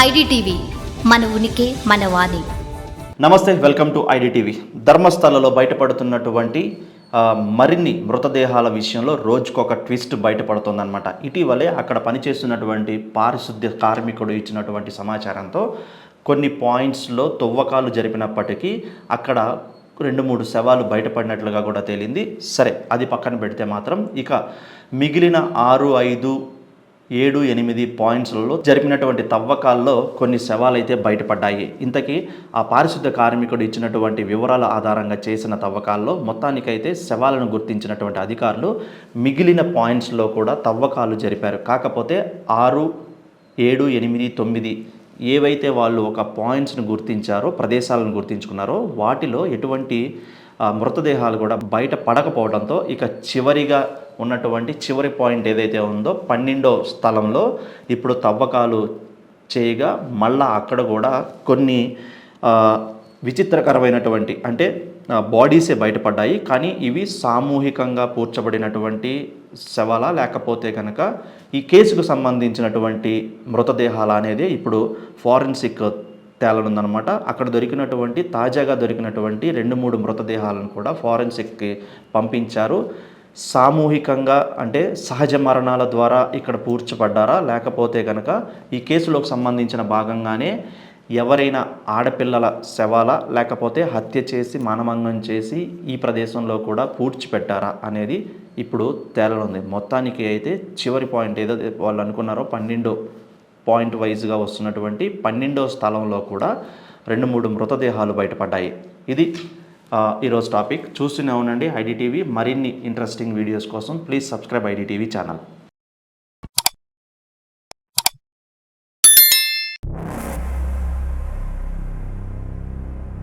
IDTV మన ఉనికి మన వాణి. నమస్తే వెల్కమ్ టు ఐడిటీవీ. ధర్మస్థలలో బయటపడుతున్నటువంటి మరిన్ని మృతదేహాల విషయంలో రోజుకొక ట్విస్ట్ బయటపడుతుందన్నమాట. ఇటీవలే అక్కడ పనిచేస్తున్నటువంటి పారిశుద్ధ్య కార్మికుడు ఇచ్చినటువంటి సమాచారంతో కొన్ని పాయింట్స్లో తవ్వకాలు జరిపినప్పటికీ అక్కడ రెండు మూడు శవాలు బయటపడినట్లుగా కూడా తేలింది. సరే అది పక్కన పెడితే మాత్రం ఇక మిగిలిన ఆరు ఐదు ఏడు ఎనిమిది పాయింట్స్లలో జరిపినటువంటి తవ్వకాల్లో కొన్ని శవాలైతే బయటపడ్డాయి. ఇంతకీ ఆ పారిశుద్ధ కార్మికుడు ఇచ్చినటువంటి వివరాల ఆధారంగా చేసిన తవ్వకాల్లో మొత్తానికైతే శవాలను గుర్తించినటువంటి అధికారులు మిగిలిన పాయింట్స్లో కూడా తవ్వకాలు జరిపారు. కాకపోతే ఆరు ఏడు ఎనిమిది తొమ్మిది ఏవైతే వాళ్ళు ఒక పాయింట్స్ను గుర్తించారో ప్రదేశాలను గుర్తించుకున్నారో వాటిలో ఎటువంటి మృతదేహాలు కూడా బయట పడకపోవడంతో ఇక చివరిగా ఉన్నటువంటి చివరి పాయింట్ ఏదైతే ఉందో పన్నెండో స్థలంలో ఇప్పుడు తవ్వకాలు చేయగా మళ్ళా అక్కడ కూడా కొన్ని విచిత్రకరమైనటువంటి అంటే బాడీసే బయటపడ్డాయి. కానీ ఇవి సామూహికంగా పూడ్చబడినటువంటి శవాల? లేకపోతే కనుక ఈ కేసుకు సంబంధించినటువంటి మృతదేహాల అనేది ఇప్పుడు ఫారెన్సిక్ తేలనుందనమాట. అక్కడ దొరికినటువంటి తాజాగా దొరికినటువంటి రెండు మూడు మృతదేహాలను కూడా ఫారెన్సిక్కి పంపించారు. సామూహికంగా అంటే సహజ మరణాల ద్వారా ఇక్కడ పూడ్చబడ్డారా? లేకపోతే కనుక ఈ కేసులోకి సంబంధించిన భాగంగానే ఎవరైనా ఆడపిల్లల శవాల లేకపోతే హత్య చేసి మానభంగం చేసి ఈ ప్రదేశంలో కూడా పూడ్చిపెట్టారా అనేది ఇప్పుడు తేలనుంది. మొత్తానికి అయితే చివరి పాయింట్ ఏదో వాళ్ళు అనుకున్నారో పన్నెండు పాయింట్ వైజ్గా వస్తున్నటువంటి పన్నెండో స్థలంలో కూడా రెండు మూడు మృతదేహాలు బయటపడ్డాయి. ఇది ఈరోజు టాపిక్. చూస్తూనే ఉండండి ఐడిటీవీ మరిన్ని ఇంట్రెస్టింగ్ వీడియోస్ కోసం ప్లీజ్ సబ్స్క్రైబ్ ఐడిటీవీ ఛానల్.